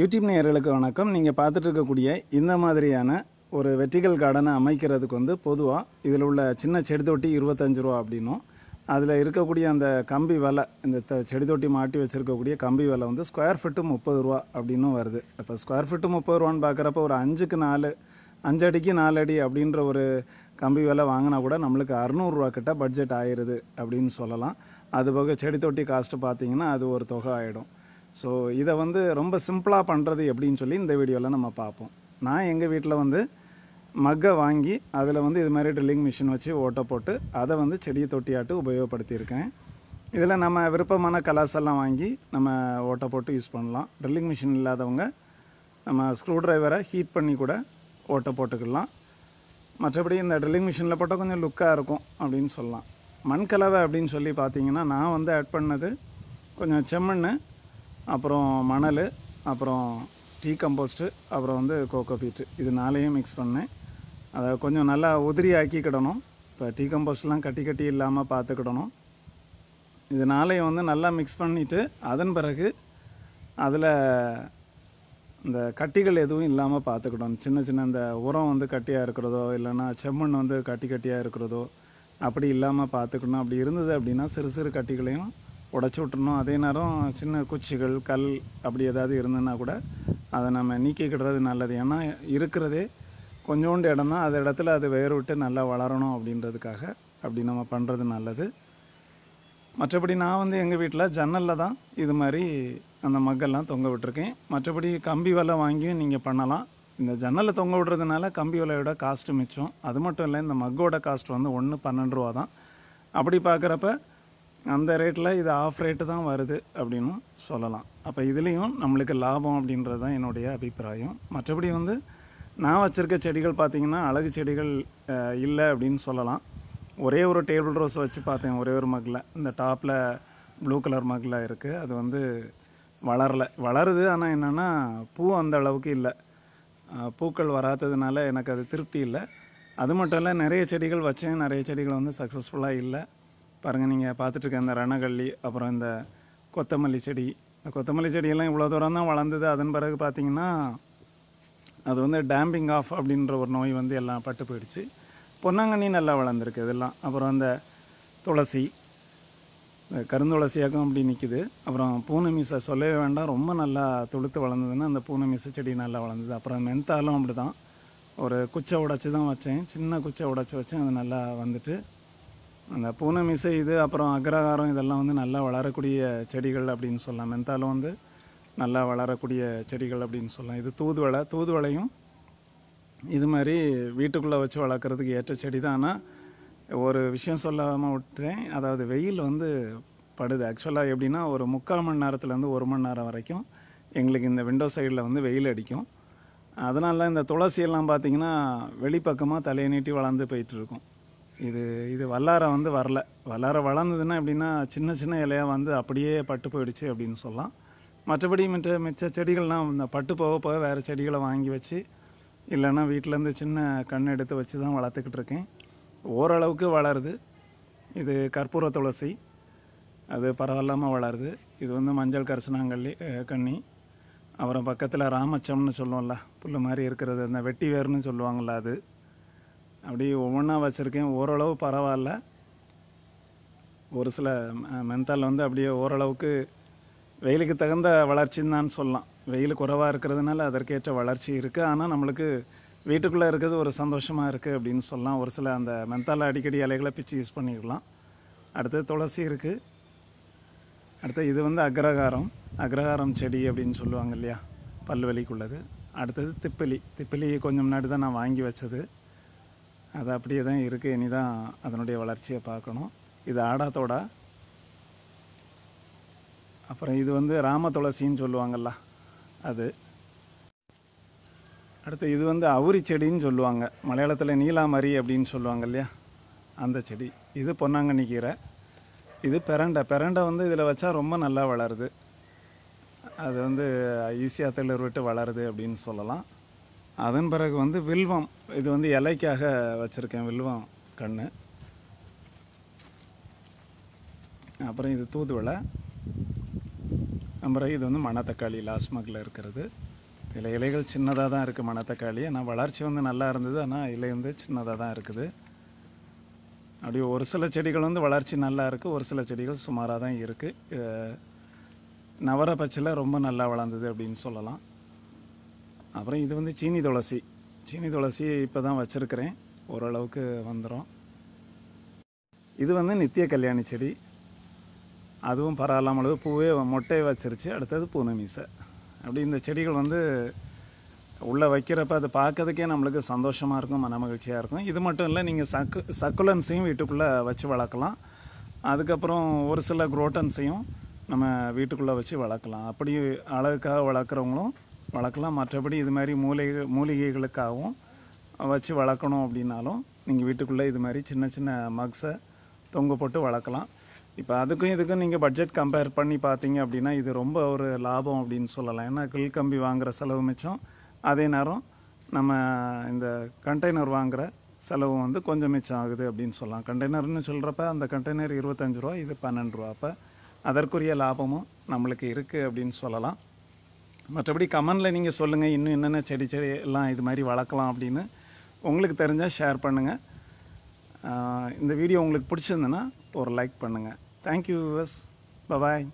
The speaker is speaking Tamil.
யூடியூப் நேயர்களுக்கு வணக்கம். நீங்கள் பார்த்துட்டு இருக்கக்கூடிய இந்த மாதிரியான ஒரு வெர்டிகல் கார்டனை அமைக்கிறதுக்கு வந்து பொதுவாக இதில் உள்ள சின்ன செடி தொட்டி இருபத்தஞ்சு ரூபா அப்படின்னும். அதில் இருக்கக்கூடிய அந்த கம்பி வலை இந்த த- செடி தொட்டி மாட்டி வச்சுருக்கக்கூடிய கம்பி வலை வந்து ஸ்கொயர் ஃபிட்டு முப்பது ரூபா அப்படின்னும் வருது. இப்போ ஸ்கொயர் ஃபிட்டு முப்பது ரூபான்னு பார்க்குறப்ப ஒரு அஞ்சுக்கு நாலு அஞ்சடிக்கு நாலடி அப்படின்ற ஒரு கம்பி விலை வாங்கினா கூட நம்மளுக்கு அறநூறுரூவா கிட்ட பட்ஜெட் ஆயிடுது அப்படின்னு சொல்லலாம். அது போக செடி தொட்டி காஸ்ட்டு பார்த்தீங்கன்னா அது ஒரு தொகை ஆகிடும் ஸோ இதை வந்து ரொம்ப சிம்பிளாக பண்ணுறது எப்படின்னு சொல்லி இந்த வீடியோவில் நம்ம பார்ப்போம். நான் எங்கள் வீட்டில் வந்து மக்கை வாங்கி அதில் வந்து இது மாதிரி ட்ரில்லிங் மிஷின் வச்சு ஓட்டை போட்டு அதை வந்து செடி தொட்டியாட்டு உபயோகப்படுத்தியிருக்கேன். இதில் நம்ம விருப்பமான கலர்ஸ் எல்லாம் வாங்கி நம்ம ஓட்டை போட்டு யூஸ் பண்ணலாம். ட்ரில்லிங் மிஷின் இல்லாதவங்க நம்ம ஸ்க்ரூ ட்ரைவரை ஹீட் பண்ணி கூட ஓட்டை போட்டுக்கலாம். மற்றபடி இந்த ட்ரில்லிங் மிஷினில் போட்டால் கொஞ்சம் லுக்காக இருக்கும் அப்படின்னு சொல்லலாம். மண் கலவை அப்படின்னு சொல்லி பார்த்தீங்கன்னா நான் வந்து ஆட் பண்ணது கொஞ்சம் செம்மண் அப்புறம் மணல் அப்புறம் டீ கம்போஸ்ட்டு அப்புறம் வந்து கோகோ பீட்டு. இது நாளையும் மிக்ஸ் பண்ணேன். அதை கொஞ்சம் நல்லா உதிரி ஆக்கிக்கிடணும் இப்போ டீ கம்போஸ்ட்லாம் கட்டி கட்டி இல்லாமல் பார்த்துக்கிடணும். இது நாளையும் வந்து நல்லா மிக்ஸ் பண்ணிவிட்டு அதன் பிறகு அதில் இந்த கட்டிகள் எதுவும் இல்லாமல் பார்த்துக்கிடணும். சின்ன சின்ன இந்த உரம் வந்து கட்டியாக இருக்கிறதோ இல்லைன்னா செம்மண் வந்து கட்டி கட்டியாக இருக்கிறதோ அப்படி இல்லாமல் பார்த்துக்கணும். அப்படி இருந்தது அப்படின்னா சிறு சிறு கட்டிகளையும் உடச்சி விட்டுறணும். அதே நேரம் சின்ன குச்சிகள் கல் அப்படி ஏதாவது இருந்ததுன்னா கூட அதை நம்ம நீக்கிக்கிடுறது நல்லது. ஏன்னா இருக்கிறதே கொஞ்சோண்டு இடம் தான். அது இடத்துல அது வேர் விட்டு நல்லா வளரணும் அப்படின்றதுக்காக அப்படி நம்ம பண்ணுறது நல்லது. மற்றபடி நான் வந்து எங்கள் வீட்டில் ஜன்னலில் தான் இது மாதிரி அந்த மக்கெல்லாம் தொங்க விட்டுருக்கேன். மற்றபடி கம்பி வலை வாங்கியும் நீங்கள் பண்ணலாம். இந்த ஜன்னலில் தொங்க விடுறதுனால கம்பி வலையோட காஸ்ட்டு மிச்சம். அது மட்டும் இல்லை இந்த மக்கோட காஸ்ட் வந்து ஒன்று பன்னெண்டு ரூபா தான். அப்படி பார்க்குறப்ப அந்த ரேட்டில் இது ஆஃப் ரேட்டு தான் வருது அப்படின்னு சொல்லலாம். அப்போ இதுலேயும் நம்மளுக்கு லாபம் அப்படின்றது தான் என்னுடைய அபிப்பிராயம். மற்றபடி வந்து நான் வச்சுருக்க செடிகள் பார்த்திங்கன்னா அழகு செடிகள் இல்லை அப்படின்னு சொல்லலாம். ஒரே ஒரு டேபிள் ரோஸ் வச்சு பார்த்தேன் ஒரே ஒரு மக்கில் இந்த டாப்பில் ப்ளூ கலர் மக்கில் இருக்குது அது வந்து வளரல. வளருது ஆனால் என்னென்னா பூ அந்த அளவுக்கு இல்லை. பூக்கள் வராததுனால எனக்கு அது திருப்தி இல்லை. அது மட்டும் இல்லை நிறைய செடிகள் வச்சேன். நிறைய செடிகள் வந்து சக்ஸஸ்ஃபுல்லாக இல்லை. பாருங்கள் நீங்கள் பார்த்துட்டு இருக்க இந்த ரணகள்ளி அப்புறம் இந்த கொத்தமல்லி செடி. இந்த கொத்தமல்லி செடியெல்லாம் இவ்வளோ தூரம் தான் வளர்ந்தது. அதன் பிறகு பார்த்திங்கன்னா அது வந்து டேம்பிங் ஆஃப் அப்படின்ற ஒரு நோய் வந்து எல்லாம் பட்டு போயிடுச்சு. பொன்னாங்கண்ணி நல்லா வளர்ந்துருக்கு இதெல்லாம். அப்புறம் அந்த துளசி கருந்துளசியாகவும் அப்படி நிற்கிது அப்புறம் பூனை மீசை சொல்லவே வேண்டாம். ரொம்ப நல்லா துளுத்து வளர்ந்ததுன்னா அந்த பூனை செடி நல்லா வளர்ந்தது. அப்புறம் மென்த்தாலும் அப்படி தான் ஒரு குச்சை உடைச்சி தான் வச்சேன். சின்ன குச்சை உடைச்சி வச்சேன். அது நல்லா வந்துட்டு அந்த பூனை மிசை இது அப்புறம் அக்ரஹாரம் இதெல்லாம் வந்து நல்லா வளரக்கூடிய செடிகள் அப்படின்னு சொல்லலாம். மென்தாலும் வந்து நல்லா வளரக்கூடிய செடிகள் அப்படின்னு சொல்லலாம். இது தூதுவளை தூதுவளையும் இது மாதிரி வீட்டுக்குள்ளே வச்சு வளர்க்குறதுக்கு ஏற்ற செடி தான் ஆனால் ஒரு விஷயம் சொல்லாமல் விட்டேன். அதாவது வெயில் வந்து படுது. ஆக்சுவலாக எப்படின்னா ஒரு முக்கால் மணி நேரத்துலேருந்து ஒரு மணி நேரம் வரைக்கும் எங்களுக்கு இந்த விண்டோ சைடில் வந்து வெயில் அடிக்கும். அதனால இந்த துளசியெல்லாம் பார்த்திங்கன்னா வெளிப்பக்கமாக தலையை நீட்டி வளர்ந்து போயிட்டுருக்கும் இது இது வல்லாரை வந்து வரல. வல்லாரை வளர்ந்ததுன்னா எப்படின்னா சின்ன சின்ன இலையாக வந்து அப்படியே பட்டு போயிடுச்சு அப்படின்னு சொல்லலாம். மற்றபடி மற்ற மிச்ச செடிகள்லாம் இந்த பட்டு போக போக வேறு செடிகளை வாங்கி வச்சு இல்லைன்னா வீட்டிலேருந்து சின்ன கண் எடுத்து வச்சு தான் வளர்த்துக்கிட்டு இருக்கேன். ஓரளவுக்கு வளருது. இது கற்பூர துளசி. அது பரவாயில்லாமல் வளருது. இது வந்து மஞ்சள் கரிசனாங்கல்லி கண்ணி. கன்னி அப்புறம் பக்கத்தில் ராமச்சம்னு சொல்லுவோம்ல புல் மாதிரி இருக்கிறது அந்த வெட்டி வேர்னு சொல்லுவாங்கள்ல அது. அப்படியே ஒவ்வொன்றா வச்சுருக்கேன். ஓரளவு பரவாயில்ல. ஒரு சில மென்தால் வந்து அப்படியே ஓரளவுக்கு வெயிலுக்கு தகுந்த வளர்ச்சின்னு தான் சொல்லலாம். வெயில் குறைவாக இருக்கிறதுனால அதற்கேற்ற வளர்ச்சி இருக்குது ஆனால் நம்மளுக்கு வீட்டுக்குள்ளே இருக்கிறது ஒரு சந்தோஷமாக இருக்குது அப்படின்னு சொல்லலாம். ஒரு சில அந்த மென்தால் அடிக்கடி இலைகளை பிச்சு யூஸ் பண்ணிக்கலாம். அடுத்து துளசி இருக்குது அடுத்து இது வந்து அக்ரகாரம். அக்ரஹாரம் செடி அப்படின்னு சொல்லுவாங்க இல்லையா? பல்வலிக்குள்ளது அடுத்தது திப்பிலி. திப்பிலி கொஞ்சம் முன்னாடி தான் நான் வாங்கி வச்சது. அது அப்படியே தான் இருக்குது இனி தான் அதனுடைய வளர்ச்சியை பார்க்கணும். இது ஆடாத்தோடா அப்புறம் இது வந்து ராம துளசின்னு சொல்லுவாங்கல்ல அது. அடுத்து இது வந்து அவுரி செடின்னு சொல்லுவாங்க. மலையாளத்தில் நீலாமரி அப்படின்னு சொல்லுவாங்க இல்லையா? அந்த செடி. இது பொன்னாங்கண்ணி கீரை. இது பெரண்டை. பெரண்டை வந்து இதில் வச்சா ரொம்ப நல்லா வளருது. அது வந்து ஈஸியாக தளிர் விட்டு வளருது அப்படின்னு சொல்லலாம். அதன் பிறகு வந்து வில்வம். இது வந்து இலைக்காக வச்சுருக்கேன் வில்வம் கன்று அப்புறம் இது தூதுவளை. அப்புறம் இது வந்து மணத்தக்காளி லாஸ்மக்கில் இருக்கிறது. இதில் இலைகள் சின்னதாக தான் இருக்குது மணத்தக்காளி. ஆனால் வளர்ச்சி வந்து நல்லா இருந்தது. ஆனால் இலை வந்து சின்னதாக தான் இருக்குது. அப்படியே ஒரு சில செடிகள் வந்து வளர்ச்சி நல்லா இருக்குது ஒரு சில செடிகள் சுமாராக தான் இருக்குது நவர பச்சில் ரொம்ப நல்லா வளர்ந்தது அப்படின்னு சொல்லலாம். அப்புறம் இது வந்து சீனி துளசி. சீனி துளசி இப்போ தான் வச்சுருக்கிறேன். ஓரளவுக்கு வந்துடும் இது வந்து நித்திய கல்யாணி செடி. அதுவும் பரவாயில்லாமல் பூவே மொட்டையை வச்சிருச்சு. அடுத்தது பூனமீசை. அப்படி இந்த செடிகள் வந்து உள்ளே வைக்கிறப்ப அது பார்க்கறதுக்கே நம்மளுக்கு சந்தோஷமாக இருக்கும் மன மகிழ்ச்சியாக இருக்கும். இது மட்டும் இல்லை நீங்கள் சக்கு சக்குலன்ஸையும் வீட்டுக்குள்ளே வச்சு வளர்க்கலாம். அதுக்கப்புறம் ஒரு சில குரோட்டன்ஸையும் நம்ம வீட்டுக்குள்ளே வச்சு வளர்க்கலாம். அப்படி அழகுக்காக வளர்க்குறவங்களும் வளர்க்கலாம். மற்றபடி இது மாதிரி மூலிகை மூலிகைகளுக்காகவும் வச்சு வளர்க்கணும் அப்படின்னாலும் நீங்கள் வீட்டுக்குள்ளே இது மாதிரி சின்ன சின்ன மக்ஸை தொங்க போட்டு வளர்க்கலாம். இப்போ அதுக்கும் இதுக்கும் நீங்கள் பட்ஜெட் கம்பேர் பண்ணி பார்த்தீங்க அப்படின்னா இது ரொம்ப ஒரு லாபம் அப்படின்னு சொல்லலாம். ஏன்னா கில் கம்பி வாங்குகிற செலவு மிச்சம். அதே நேரம் நம்ம இந்த கண்டெய்னர் வாங்குகிற செலவு வந்து கொஞ்சம் மிச்சம் ஆகுது அப்படின்னு சொல்லலாம். கண்டெய்னர்னு சொல்கிறப்ப அந்த கண்டெய்னர் இருபத்தஞ்சு ரூபா இது பன்னெண்டு ரூபா அப்போ அதற்குரிய லாபமும் நம்மளுக்கு இருக்குது அப்படின்னு சொல்லலாம். மற்றபடி கமெண்டில் நீங்கள் சொல்லுங்கள் இன்னும் என்னென்ன செடி செடி எல்லாம் இது மாதிரி வளர்க்கலாம் அப்படின்னு உங்களுக்கு தெரிஞ்சால் ஷேர் பண்ணுங்கள் இந்த வீடியோ உங்களுக்கு பிடிச்சிருந்ததுன்னா ஒரு லைக் பண்ணுங்கள் தேங்க்யூ விவஸ் பபாய்